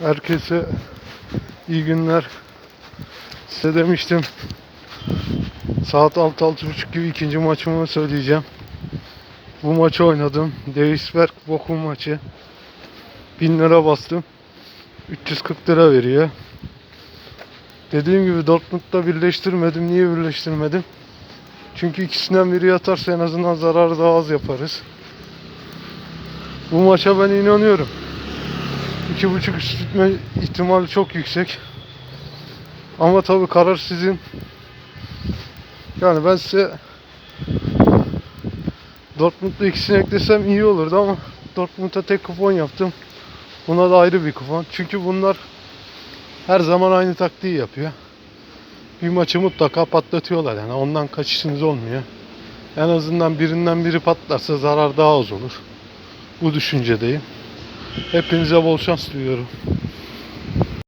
Herkese iyi günler. Size demiştim. Saat 6-6.30 gibi ikinci maçımı söyleyeceğim. Bu maçı oynadım. Deisberg Bochum maçı. 1000 lira bastım. 340 lira veriyor. Dediğim gibi Dortmund'da birleştirmedim. Niye birleştirmedim? Çünkü ikisinden biri yatarsa en azından zararı daha az yaparız. Bu maça ben inanıyorum. 2.5 üst tutma ihtimali çok yüksek. Ama tabii karar sizin. Yani ben size Dortmund'da ikisini eklesem iyi olurdu ama Dortmund'a tek kupon yaptım. Buna da ayrı bir kupon. Çünkü bunlar her zaman aynı taktiği yapıyor. Bir maçı mutlaka patlatıyorlar yani ondan kaçışınız olmuyor. En azından birinden biri patlarsa zarar daha az olur. Bu düşüncedeyim. Hepinize bol şans diliyorum.